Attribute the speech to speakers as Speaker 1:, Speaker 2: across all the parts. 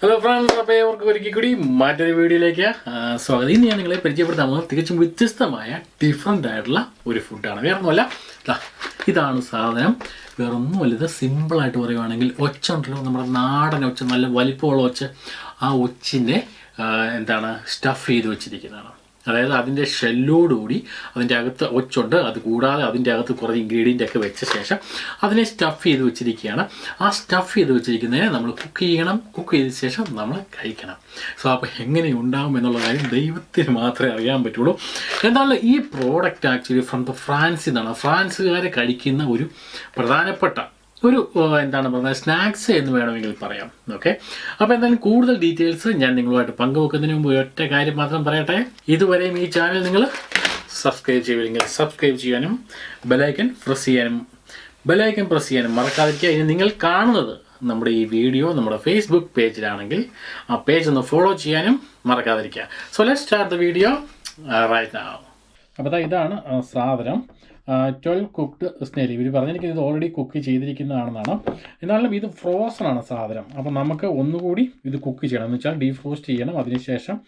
Speaker 1: Hello friends അപ്പോൾ ഏവർക്കും ഒരിക്കൽ കൂടി മറ്റൊരു വീഡിയോയിലേക്ക് സ്വാഗതം. ഇന്ന് ഞാൻ നിങ്ങളെ പരിചയപ്പെടുത്താൻ പോകുന്നത് തികച്ചും വ്യത്യസ്തമായ ഡിഫറെന്റ് ആയിട്ടുള്ള ഒരു ഫുഡാണ് വേറെ ഒന്നുമല്ല ഇതാണ് സാധനം. വേറെ ഒന്നുമല്ല ഇത് സിമ്പിളായിട്ട് പറയുവാണെങ്കിൽ ഒച്ച ഉണ്ടല്ലോ. നമ്മുടെ നാടൻ ഒച്ച നല്ല വലിപ്പമുള്ള ഒച്ച. ആ ഒച്ചിനെ എന്താണ് സ്റ്റഫ് ചെയ്ത് വെച്ചിരിക്കുന്നതാണ്. അതായത് അതിന്റെ ഷെല്ലോടുകൂടി അതിന്റെ അകത്ത് ഒച്ചുണ്ട്. അത് കൂടാതെ അതിന്റെ അകത്ത് കുറച്ച് ഇൻഗ്രീഡിയന്റ് ഒക്കെ വെച്ച ശേഷം അതിനെ സ്റ്റഫ് ചെയ്ത് വെച്ചിരിക്കുകയാണ്. ആ സ്റ്റഫ് ചെയ്ത് വെച്ചിരിക്കുന്നതിനെ നമ്മൾ കുക്ക് ചെയ്യണം. കുക്ക് ചെയ്ത ശേഷം നമ്മൾ കഴിക്കണം. സോ അപ്പോൾ എങ്ങനെ ഉണ്ടാകും എന്നുള്ള കാര്യം ദൈവത്തിന് മാത്രമേ അറിയാൻ പറ്റുള്ളൂ. എന്താണ് ഈ പ്രോഡക്റ്റ് ആക്ച്വലി ഫ്രം ദ ഫ്രാൻസിൽ നിന്നാണ് ഫ്രാൻസുകാരെ കഴിക്കുന്ന ഒരു പ്രധാനപ്പെട്ട ഒരു എന്താണ് പറയുന്നത് സ്നാക്സ് എന്ന് വേണമെങ്കിൽ പറയാം. ഓക്കെ? അപ്പോൾ എന്തായാലും കൂടുതൽ ഡീറ്റെയിൽസ് ഞാൻ നിങ്ങളുമായിട്ട് പങ്കുവെക്കുന്നതിന് മുമ്പ് ഒറ്റ കാര്യം മാത്രം പറയട്ടെ. ഇതുവരെയും ഈ ചാനൽ നിങ്ങൾ സബ്സ്ക്രൈബ് ചെയ്യില്ലെങ്കിൽ സബ്സ്ക്രൈബ് ചെയ്യാനും ബെലൈക്കൻ പ്രസ് ചെയ്യാനും ബെലൈക്കൻ പ്രസ് ചെയ്യാനും മറക്കാതിരിക്കുക. ഇനി നിങ്ങൾ കാണുന്നത് നമ്മുടെ ഈ വീഡിയോ നമ്മുടെ ഫേസ്ബുക്ക് പേജിലാണെങ്കിൽ ആ പേജ് ഒന്ന് ഫോളോ ചെയ്യാനും മറക്കാതിരിക്കുക. So let start the video right now അപ്പോൾ ഇതാണ് സാധനം. ട്വൽവ് കുക്ക്ഡ് സ്നേലി ഇവർ പറഞ്ഞിരിക്കുന്നത് ഇത് ഓൾറെഡി കുക്ക് ചെയ്തിരിക്കുന്നതാണെന്നാണ്. എന്നാലും ഇത് ഫ്രോസൺ ആണ് സാധനം. അപ്പോൾ നമുക്ക് ഒന്നുകൂടി ഇത് കുക്ക് ചെയ്യണം. എന്ന് വെച്ചാൽ ഡീഫ്രോസ്റ്റ് ചെയ്യണം. അതിനുശേഷം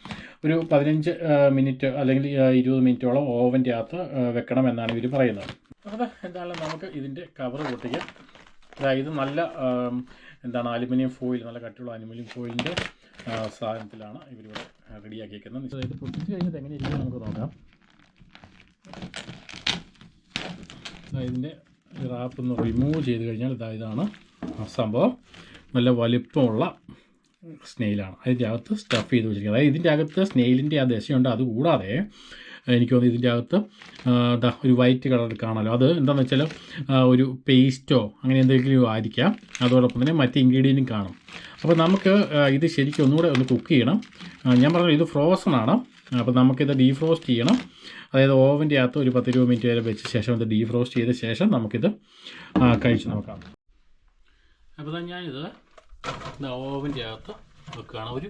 Speaker 1: ഒരു പതിനഞ്ച് മിനിറ്റ് അല്ലെങ്കിൽ ഇരുപത് മിനിറ്റോളം ഓവന്റെ അകത്ത് വെക്കണം എന്നാണ് ഇവർ പറയുന്നത്. അപ്പോൾ എന്തായാലും നമുക്ക് ഇതിന്റെ കവർ പൊട്ടിക്കാം. അതായത് നല്ല എന്താണ് അലുമിനിയം ഫോയിൽ നല്ല കട്ടിയുള്ള അലുമിനിയം ഫോയിലിന്റെ സാധനത്തിലാണ് ഇവരിവിടെ റെഡിയാക്കിയിരിക്കുന്നത് ഇത് പൊട്ടിച്ച് കഴിഞ്ഞിട്ട് എങ്ങനെ ഇരിക്കും നമുക്ക് നോക്കാം. ഇതിന്റെ റാപ്പ് ഒന്ന് റിമൂവ് ചെയ്ത് കഴിഞ്ഞാൽ ഇതാ ഇതാണ് ആ സംഭവം. നല്ല വലിപ്പമുള്ള സ്നെയിലാണ് അതിന്റെ അകത്ത് സ്റ്റഫ് ചെയ്ത് വെച്ചിരിക്കുന്നത്. അതായത് ഇതിന്റെ അകത്ത് സ്നെയിലിന്റെ ആ ദശയുണ്ട് അതുകൂടാതെ എനിക്ക് തോന്നുന്നു ഇതിന്റെ അകത്ത് ദാ ഒരു വൈറ്റ് കളർ കാണാമല്ലോ അത് എന്താണെന്ന് വെച്ചാൽ ഒരു പേസ്റ്റോ അങ്ങനെ എന്തെങ്കിലും ആയിരിക്കാം. അതോടൊപ്പം തന്നെ മറ്റ് ഇൻഗ്രീഡിയന്റും കാണും. അപ്പോൾ നമുക്ക് ഇത് ശരിക്കും ഒന്നുകൂടെ ഒന്ന് കുക്ക് ചെയ്യണം. ഞാൻ പറഞ്ഞു ഇത് ഫ്രോസൺ ആണ്. അപ്പോൾ നമുക്കിത് ഡീഫ്രോസ്റ്റ് ചെയ്യണം. അതായത് ഓവന്റെ അകത്ത് ഒരു പത്ത് ഇരുപത് മിനിറ്റ് വരെ വെച്ച ശേഷം ഇത് ഡീഫ്രോസ്റ്റ് ചെയ്ത ശേഷം നമുക്കിത് കഴിച്ച് നോക്കാം. അപ്പോൾ ഞാനിത് ഓവന്റെ അകത്ത് വെക്കുകയാണ്. ഒരു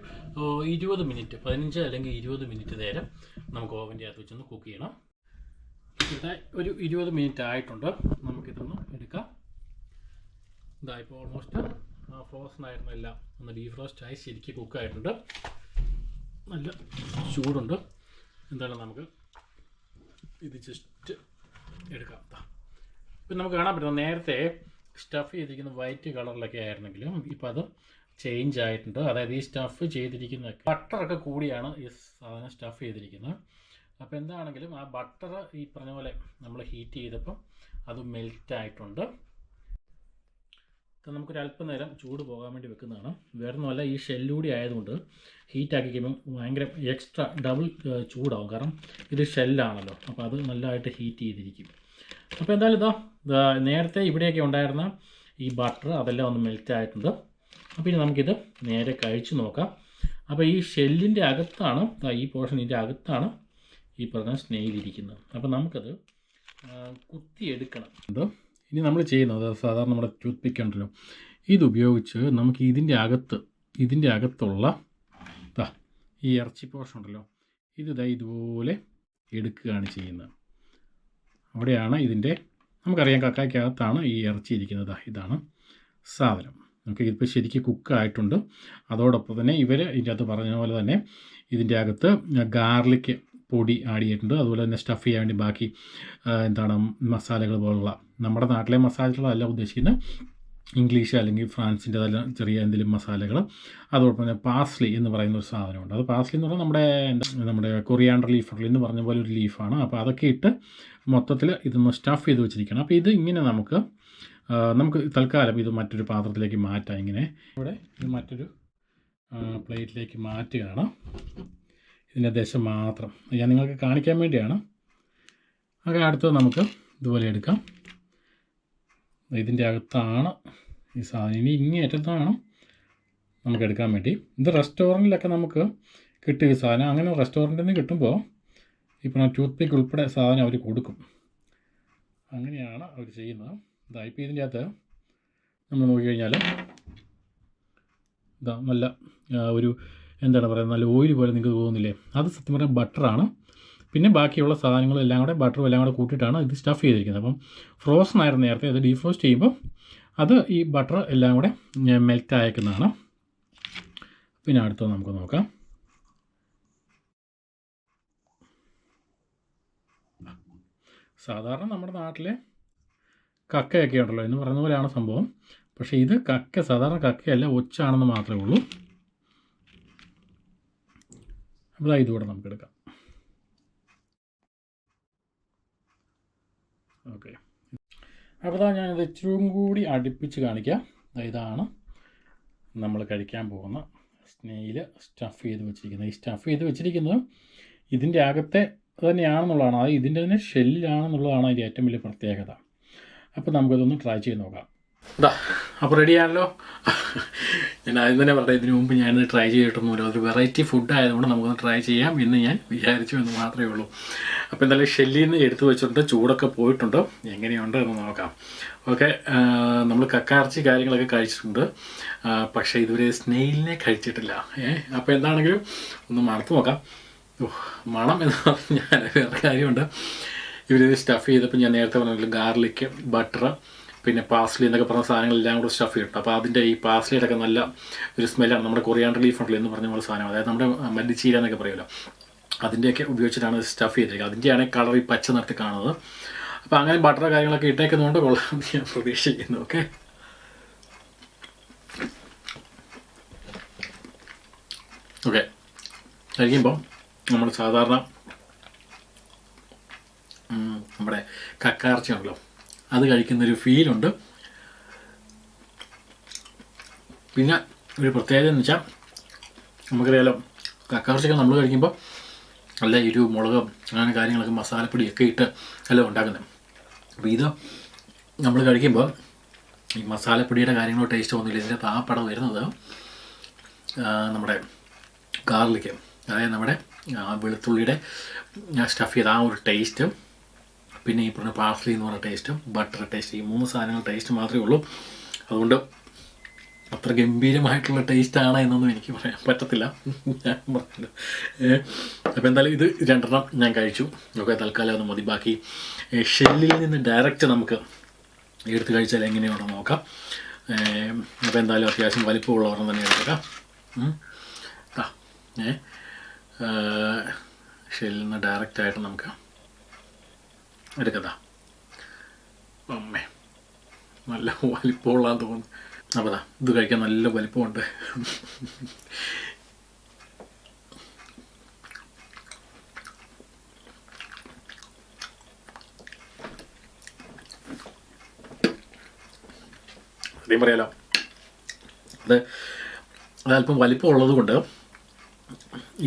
Speaker 1: ഇരുപത് മിനിറ്റ് പതിനഞ്ച് അല്ലെങ്കിൽ ഇരുപത് മിനിറ്റ് നേരം നമുക്ക് ഓവന്റെ അകത്ത് വെച്ചൊന്ന് കുക്ക് ചെയ്യണം. ഇവിടെ ഒരു ഇരുപത് മിനിറ്റ് ആയിട്ടുണ്ട്. നമുക്കിതൊന്ന് എടുക്കാം. ഇതായിപ്പോൾ ഓൾമോസ്റ്റ് ഫ്രോസൺ ആയിരുന്നു എല്ലാം ഒന്ന് ഡീഫ്രോസ്റ്റ് ആയി ശരിക്കും കുക്കായിട്ടുണ്ട് നല്ല ചൂടുണ്ട്. എന്തായാലും നമുക്ക് ഇത് ജസ്റ്റ് എടുക്കാം. ഇപ്പം നമുക്ക് കാണാൻ പറ്റും നേരത്തെ സ്റ്റഫ് ചെയ്തിരിക്കുന്ന വൈറ്റ് കളറിലൊക്കെ ആയിരുന്നെങ്കിലും ഇപ്പം അത് ചേഞ്ച് ആയിട്ടുണ്ട്. അതായത് ഈ സ്റ്റഫ് ചെയ്തിരിക്കുന്ന ബട്ടറൊക്കെ കൂടിയാണ് ഈ സാധനം സ്റ്റഫ് ചെയ്തിരിക്കുന്നത്. അപ്പോൾ എന്താണെങ്കിലും ആ ബട്ടർ ഈ പറഞ്ഞ പോലെ നമ്മൾ ഹീറ്റ് ചെയ്തപ്പം അത് മെൽറ്റ് ആയിട്ടുണ്ട്. നമുക്കൊരു അല്പനേരം ചൂട് പോകാൻ വേണ്ടി വെക്കുന്നതാണ്. വേറെ ഒന്നുമല്ല ഈ ഷെല്ലൂടി ആയതുകൊണ്ട് ഹീറ്റ് ആക്കി കഴിയുമ്പം ഭയങ്കര എക്സ്ട്രാ ഡബിൾ ചൂടാവും. കാരണം ഇത് ഷെല്ലാണല്ലോ അപ്പോൾ അത് നല്ലതായിട്ട് ഹീറ്റ് ചെയ്തിരിക്കും. അപ്പോൾ എന്തായാലും ഇതാ നേരത്തെ ഇവിടെയൊക്കെ ഉണ്ടായിരുന്ന ഈ ബട്ടർ അതെല്ലാം ഒന്ന് മെൽറ്റ് ആയിട്ടുണ്ട്. അപ്പോൾ ഇനി നമുക്കിത് നേരെ കഴിച്ചു നോക്കാം. അപ്പോൾ ഈ ഷെല്ലിന്റെ അകത്താണ് ഈ പോർഷൻ ഇതിന്റെ അകത്താണ് ഈ പറഞ്ഞ സ്നെയിൽ അപ്പോൾ നമുക്കത് കുത്തിയെടുക്കണം. ഇത് ഇനി നമ്മൾ ചെയ്യുന്നത് സാധാരണ നമ്മുടെ ടൂത്ത് പിക്ക് ഉണ്ടല്ലോ ഇതുപയോഗിച്ച് നമുക്ക് ഇതിന്റെ അകത്ത് ഇതിന്റെ അകത്തുള്ള ദാ ഈ ഇറച്ചി പോർഷൻ ഉണ്ടല്ലോ. ഇത് ദാ ഇതുപോലെ എടുക്കുകയാണ് ചെയ്യുന്നത്. അവിടെയാണ് ഇതിന്റെ നമുക്കറിയാം കക്കായ്ക്കകത്താണ് ഈ ഇറച്ചി ഇരിക്കുന്നത്. ഇതാണ് സാധനം. നമുക്ക് ഇതിപ്പോൾ ശരിക്കും കുക്കായിട്ടുണ്ട് അതോടൊപ്പം തന്നെ ഇവർ ഇതിന്റെ അകത്ത് പറഞ്ഞ പോലെ തന്നെ ഇതിന്റെ അകത്ത് ഗാർലിക് പൊടി ആഡ് ചെയ്തിട്ടുണ്ട്. അതുപോലെ തന്നെ സ്റ്റഫ് ചെയ്യാൻ വേണ്ടി ബാക്കി എന്താണ് മസാലകൾ പോലുള്ള നമ്മുടെ നാട്ടിലെ മസാലകളല്ല ഉദ്ദേശിക്കുന്നത്. ഇംഗ്ലീഷ് അല്ലെങ്കിൽ ഫ്രാൻസിന്റെ തല ചെറിയ എന്തെങ്കിലും മസാലകൾ. അതോടൊപ്പം തന്നെ പാസ്ലി എന്ന് പറയുന്ന ഒരു സാധനമുണ്ട്. അത് പാസ്ലി എന്ന് പറഞ്ഞാൽ നമ്മുടെ നമ്മുടെ കൊറിയാണ്ടർ ലീഫ് എന്ന് പറഞ്ഞ പോലെ ഒരു ലീഫാണ് അപ്പോൾ അതൊക്കെ ഇട്ട് മൊത്തത്തിൽ ഇതൊന്ന് സ്റ്റഫ് ചെയ്ത് വെച്ചിരിക്കണം അപ്പോൾ ഇത് ഇങ്ങനെ നമുക്ക് നമുക്ക് തൽക്കാലം ഇത് മറ്റൊരു പാത്രത്തിലേക്ക് മാറ്റാം. ഇങ്ങനെ ഇവിടെ ഇത് മറ്റൊരു പ്ലേറ്റിലേക്ക് മാറ്റുകയാണ്. ഇതിന്റെ ദശ മാത്രം. ഞാൻ നിങ്ങൾക്ക് കാണിക്കാൻ വേണ്ടിയാണ്. അങ്ങനെ അടുത്തത് നമുക്ക് ഇതുപോലെ എടുക്കാം. ഇതിന്റെ അകത്താണ് ഈ സാധനം. ഇനി ഇങ്ങേ അറ്റത്താണ് നമുക്ക് എടുക്കാൻ വേണ്ടി. ഇത് റെസ്റ്റോറന്റിലൊക്കെ നമുക്ക് കിട്ടിയ ഈ സാധനം. അങ്ങനെ റെസ്റ്റോറന്റിൽ നിന്ന് കിട്ടുമ്പോൾ ഇപ്പോൾ ടൂത്ത് പിക്ക് ഉൾപ്പെടെ സാധനം അവർ കൊടുക്കും. അങ്ങനെയാണ് അവർ ചെയ്യുന്നത്. ഇതാ ഇപ്പോൾ ഇതിന്റെ അകത്ത് നമ്മൾ നോക്കിക്കഴിഞ്ഞാൽ ഇതാ നല്ല ഒരു എന്താണ് പറയുന്നത്? നല്ല ഓയിൽ പോലെ നിങ്ങൾക്ക് തോന്നുന്നില്ലേ? അത് സത്യം പറഞ്ഞാൽ ബട്ടറാണ് പിന്നെ ബാക്കിയുള്ള സാധനങ്ങളെല്ലാം കൂടെ ബട്ടറും എല്ലാം കൂടെ കൂട്ടിയിട്ടാണ് ഇത് സ്റ്റഫ് ചെയ്തിരിക്കുന്നത്. അപ്പം ഫ്രോസൺ ആയിരുന്നു നേരത്തെ അത് ഡീഫ്രോസ്റ്റ് ചെയ്യുമ്പോൾ അത് ഈ ബട്ടർ എല്ലാം കൂടെ മെൽറ്റ് അയക്കുന്നതാണ് പിന്നെ അടുത്തത് നമുക്ക് നോക്കാം. സാധാരണ നമ്മുടെ നാട്ടിലെ കക്കയൊക്കെ ഉണ്ടല്ലോ എന്ന് പറയുന്ന പോലെയാണ് സംഭവം. പക്ഷേ ഇത് കക്ക സാധാരണ കക്കയല്ല ഒച്ചാണെന്ന് മാത്രമേ ഉള്ളൂ. അപ്പോൾ ഇതുകൂടെ നമുക്ക് എടുക്കാം ഓക്കെ. അപ്പോൾ ഞാനിത് ഇച്ചിരിയും കൂടി അടുപ്പിച്ച് കാണിക്കാം. ഇതാണ് നമ്മൾ കഴിക്കാൻ പോകുന്ന സ്നെയിൽ സ്റ്റഫ് ചെയ്ത് വെച്ചിരിക്കുന്നത്. ഈ സ്റ്റഫ് ചെയ്ത് വെച്ചിരിക്കുന്നത് ഇതിന്റെ അകത്തെ തന്നെയാണെന്നുള്ളതാണ്. അത് ഇതിന്റെ തന്നെ ഷെല്ലിലാണെന്നുള്ളതാണ് അതിന്റെ ഏറ്റവും വലിയ പ്രത്യേകത. അപ്പോൾ നമുക്കതൊന്ന് ട്രൈ ചെയ്ത് നോക്കാം. ഇതാ അപ്പോൾ റെഡിയാണല്ലോ ഞാൻ ആദ്യം തന്നെ പറഞ്ഞത് ഇതിനു മുമ്പ് ഞാനിത് ട്രൈ ചെയ്തിട്ടൊന്നുമില്ല ഒരു വെറൈറ്റി ഫുഡ് ആയതുകൊണ്ട് നമുക്കൊന്ന് ട്രൈ ചെയ്യാം എന്ന് ഞാൻ വിചാരിച്ചു എന്ന് മാത്രമേ ഉള്ളൂ. അപ്പോൾ എന്തായാലും ഷെല്ലിൽ നിന്ന് എടുത്തു വെച്ചിട്ടുണ്ട് ചൂടൊക്കെ പോയിട്ടുണ്ട്. എങ്ങനെയുണ്ട് എന്ന് നോക്കാം. ഓക്കെ നമ്മൾ കക്കാർച്ചി കാര്യങ്ങളൊക്കെ കഴിച്ചിട്ടുണ്ട്. പക്ഷേ ഇതുവരെ സ്നെയിലിനെ കഴിച്ചിട്ടില്ല. ഏ അപ്പോൾ എന്താണെങ്കിലും ഒന്ന് മണത്ത് നോക്കാം. മണം എന്ന് പറഞ്ഞാൽ വേറെ കാര്യമുണ്ട്. ഇവരിത് സ്റ്റഫ് ചെയ്തപ്പോൾ ഞാൻ നേരത്തെ പറഞ്ഞില്ല ഗാർലിക്ക് ബട്ടർ പിന്നെ പാസ്ലി എന്നൊക്കെ പറഞ്ഞ സാധനങ്ങളെല്ലാം കൂടെ സ്റ്റഫ് ചെയ്തിട്ട് അപ്പോൾ അതിന്റെ ഈ പാസ്ലിയുടെ ഒക്കെ നല്ല ഒരു സ്മെല്ലാണ് നമ്മുടെ കൊറിയാണ്ടർ ലീഫ് ഉണ്ടല്ലോ എന്ന് പറഞ്ഞ പോലെ സാധനം അതായത് നമ്മുടെ മല്ലിച്ചീര എന്നൊക്കെ പറയുമല്ലോ. അതിന്റെയൊക്കെ ഉപയോഗിച്ചിട്ടാണ് സ്റ്റഫ് ചെയ്തിരിക്കുന്നത്. അതിന്റെയാണ് കളർ ഈ പച്ച നിറത്തിൽ കാണുന്നത്. അപ്പോൾ അങ്ങനെ ബട്ടർ കാര്യങ്ങളൊക്കെ ഇട്ടേക്കുന്നതുകൊണ്ട് കൊള്ളാം ഞാൻ പ്രതീക്ഷിക്കുന്നു. ഓക്കെ ഓക്കെ കഴിക്കുമ്പോൾ നമ്മൾ സാധാരണ നമ്മുടെ കക്കാർച്ചി ഉണ്ടല്ലോ അത് കഴിക്കുന്നൊരു ഫീലുണ്ട്. പിന്നെ ഒരു പ്രത്യേകത എന്ന് വെച്ചാൽ നമുക്കറിയാലോ കക്കാർച്ചയൊക്കെ നമ്മൾ കഴിക്കുമ്പോൾ നല്ല എരിവ് മുളക് അങ്ങനെ കാര്യങ്ങളൊക്കെ മസാലപ്പൊടിയൊക്കെ ഇട്ട് എല്ലാം ഉണ്ടാക്കുന്നത് അപ്പോൾ ഇത് നമ്മൾ കഴിക്കുമ്പോൾ ഈ മസാലപ്പൊടിയുടെ കാര്യങ്ങളോ ടേസ്റ്റ് ഒന്നുമില്ല ഇതിന്റെ താപ്പടം വരുന്നത് നമ്മുടെ ഗാർലിക്ക് അതായത് നമ്മുടെ വെളുത്തുള്ളിയുടെ സ്റ്റഫ് ചെയ്ത ആ ഒരു ടേസ്റ്റ് പിന്നെ ഈ പറഞ്ഞ പാർസ്ലി എന്ന് പറഞ്ഞ ടേസ്റ്റും ബട്ടർ ടേസ്റ്റ് ഈ മൂന്ന് സാധനങ്ങൾ ടേസ്റ്റ് മാത്രമേ ഉള്ളൂ. അതുകൊണ്ട് അത്ര ഗംഭീരമായിട്ടുള്ള ടേസ്റ്റാണ് എന്നൊന്നും എനിക്ക് പറയാൻ പറ്റത്തില്ല. ഞാൻ അപ്പോൾ എന്തായാലും ഇത് രണ്ടെണ്ണം ഞാൻ കഴിച്ചു. ഒക്കെ തൽക്കാലം അത് മതി. ബാക്കി ഷെല്ലിൽ നിന്ന് ഡയറക്റ്റ് നമുക്ക് എടുത്ത് കഴിച്ചാൽ എങ്ങനെയാണെന്ന് നോക്കാം. അപ്പോൾ എന്തായാലും അത്യാവശ്യം വലിപ്പമുള്ള തന്നെ എടുക്കാം. ഉം. ഏ ഷെല്ലിൽ നിന്ന് ഡയറക്റ്റായിട്ട് നമുക്ക് എടുക്കതാ അമ്മേ നല്ല വലിപ്പമുള്ളതാന്ന് തോന്നുന്നു. അപ്പോൾ ദാ ഇത് കഴിക്കാൻ നല്ല വലിപ്പമുണ്ട്. സത്യം പറയാലോ അത് അതല്പം വലിപ്പമുള്ളത് കൊണ്ട്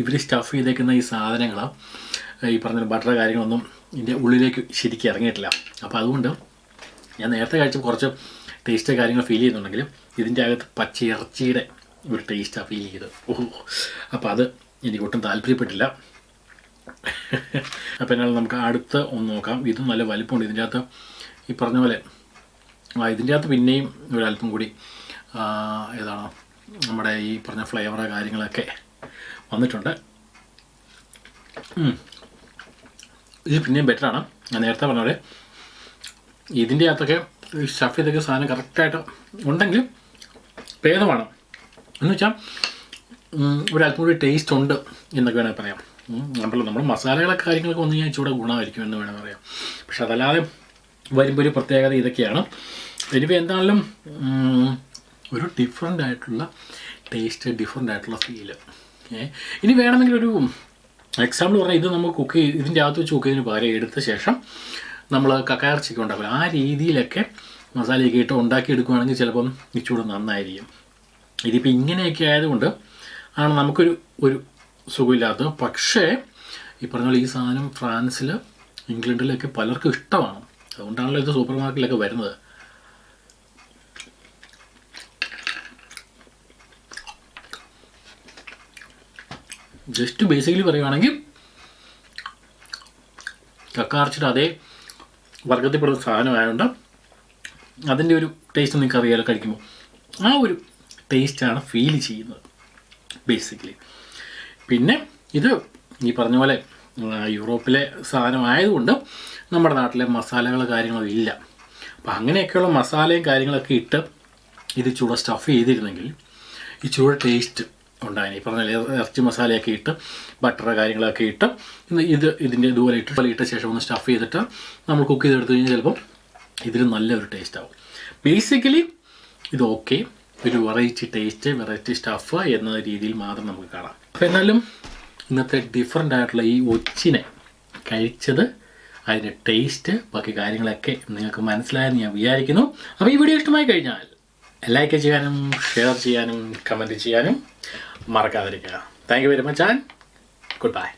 Speaker 1: ഇവർ സ്റ്റഫ് ചെയ്തേക്കുന്ന ഈ സാധനങ്ങൾ ഈ പറഞ്ഞ ബട്ടർ കാര്യങ്ങളൊന്നും ഇതിന്റെ ഉള്ളിലേക്ക് ശരിക്കും ഇറങ്ങിയിട്ടില്ല. അപ്പോൾ അതുകൊണ്ട് ഞാൻ നേരത്തെ കഴിച്ച കുറച്ച് ടേസ്റ്റ് കാര്യങ്ങൾ ഫീൽ ചെയ്യുന്നുണ്ടെങ്കിലും ഇതിന്റെ അകത്ത് പച്ച ഇറച്ചിയുടെ ഒരു ടേസ്റ്റാണ് ഫീൽ ചെയ്തത് ഓഹോ. അപ്പോൾ അത് എനിക്ക് ഒട്ടും താല്പര്യപ്പെട്ടില്ല. അപ്പോൾ എന്നാൽ നമുക്ക് അടുത്ത് ഒന്ന് നോക്കാം. ഇതും നല്ല വലിപ്പമുണ്ട്. ഇതിന്റെ അകത്ത് ഈ പറഞ്ഞ പോലെ ഇതിന്റെ അകത്ത് പിന്നെയും ഒരല്പം കൂടി ഏതാണ് നമ്മുടെ ഈ പറഞ്ഞ ഫ്ലേവർ കാര്യങ്ങളൊക്കെ വന്നിട്ടുണ്ട്. ഇത് പിന്നെയും ആണ്. ഞാൻ നേരത്തെ പറഞ്ഞ പോലെ ഇതിന്റെ അകത്തൊക്കെ സ്റ്റഫ് ചെയ്തൊക്കെ സാധനം കറക്റ്റായിട്ട് ഉണ്ടെങ്കിൽ ഭേദമാണ്. എന്ന് വെച്ചാൽ ഒരു ഒരല്പം കൂടി ടേസ്റ്റ് ഉണ്ട് എന്നൊക്കെ വേണമെങ്കിൽ പറയാം. നമ്മൾ നമ്മൾ മസാലകളൊക്കെ കാര്യങ്ങളൊക്കെ വന്നു കഴിഞ്ഞാൽ ഇച്ചിരി ഗുണമായിരിക്കും എന്ന് വേണമെങ്കിൽ പറയാം. പക്ഷെ അതല്ലാതെ വരുമ്പോൾ ഒരു പ്രത്യേകത ഇതൊക്കെയാണ്. എനിവേ എന്താണെങ്കിലും ഒരു ഡിഫറെന്റ് ആയിട്ടുള്ള ടേസ്റ്റ് ഡിഫറെന്റ് ആയിട്ടുള്ള ഫീൽ ഇനി വേണമെങ്കിൽ ഒരു എക്സാമ്പിൾ പറഞ്ഞാൽ ഇത് നമ്മൾ കുക്ക് ചെയ്ത് ഇതിന്റെ അകത്ത് വെച്ച് കുക്ക് ചെയ്തതിന് പകരം എടുത്ത ശേഷം നമ്മൾ കക്കയിറച്ചിക്ക് ഉണ്ടാക്കില്ല ആ രീതിയിലൊക്കെ മസാലയൊക്കെ ഇട്ട് ഉണ്ടാക്കിയെടുക്കുകയാണെങ്കിൽ ചിലപ്പം ഇച്ചിരി നന്നായിരിക്കും. ഇതിപ്പോൾ ഇങ്ങനെയൊക്കെ ആയതുകൊണ്ട് ആണ് നമുക്കൊരു ഒരു സുഖമില്ലാത്തത്. പക്ഷേ ഈ പറഞ്ഞ പോലെ ഈ സാധനം ഫ്രാൻസിൽ ഇംഗ്ലണ്ടിലൊക്കെ പലർക്കും ഇഷ്ടമാണ്. അതുകൊണ്ടാണല്ലോ ഇത് സൂപ്പർ മാർക്കറ്റിലൊക്കെ വരുന്നത്. ജസ്റ്റ് ബേസിക്കലി പറയുകയാണെങ്കിൽ കക്കാർച്ചിട്ട് അതേ വർഗത്തിൽപ്പെടുന്ന സാധനമായതുകൊണ്ട് അതിന്റെ ഒരു ടേസ്റ്റ് നിങ്ങൾക്ക് അറിയാലോ കഴിക്കുമ്പോൾ ആ ഒരു ടേസ്റ്റാണ് ഫീൽ ചെയ്യുന്നത് ബേസിക്കലി പിന്നെ ഇത് ഈ പറഞ്ഞ പോലെ യൂറോപ്പിലെ സാധനമായതുകൊണ്ട് നമ്മുടെ നാട്ടിലെ മസാലകൾ കാര്യങ്ങളും ഇല്ല. അപ്പം അങ്ങനെയൊക്കെയുള്ള മസാലയും കാര്യങ്ങളൊക്കെ ഇട്ട് ഇത് ചൂട് സ്റ്റഫ് ചെയ്തിരുന്നെങ്കിൽ ഈ ചൂട് ടേസ്റ്റ് ഉണ്ടായി ഈ പറഞ്ഞ ഇറച്ചി മസാലയൊക്കെ ഇട്ട് ബട്ടർ കാര്യങ്ങളൊക്കെ ഇട്ട് ഇത് ഇതിന്റെ ഇതുപോലെ ഇട്ട് പോലെ ഇട്ട ശേഷം ഒന്ന് സ്റ്റഫ് ചെയ്തിട്ട് നമ്മൾ കുക്ക് ചെയ്തെടുത്ത് കഴിഞ്ഞാൽ ചിലപ്പം ഇതിന് നല്ലൊരു ടേസ്റ്റ് ആവും. ബേസിക്കലി ഇത് ഓക്കെ ഒരു വെറൈറ്റി ടേസ്റ്റ് വെറൈറ്റി സ്റ്റഫ് എന്ന രീതിയിൽ മാത്രം നമുക്ക് കാണാം. അപ്പോൾ എന്നാലും ഇന്നത്തെ ഡിഫറെന്റ് ആയിട്ടുള്ള ഈ ഒച്ചിനെ കഴിച്ചത് അതിന്റെ ടേസ്റ്റ് ബാക്കി കാര്യങ്ങളൊക്കെ നിങ്ങൾക്ക് മനസ്സിലായെന്ന് ഞാൻ വിചാരിക്കുന്നു. അപ്പോൾ ഈ വീഡിയോ ഇഷ്ടമായി കഴിഞ്ഞാൽ ലൈക്ക് ചെയ്യാനും ഷെയർ ചെയ്യാനും കമന്റ് ചെയ്യാനും മറക്കാതിരിക്കുക. Thank you very much and goodbye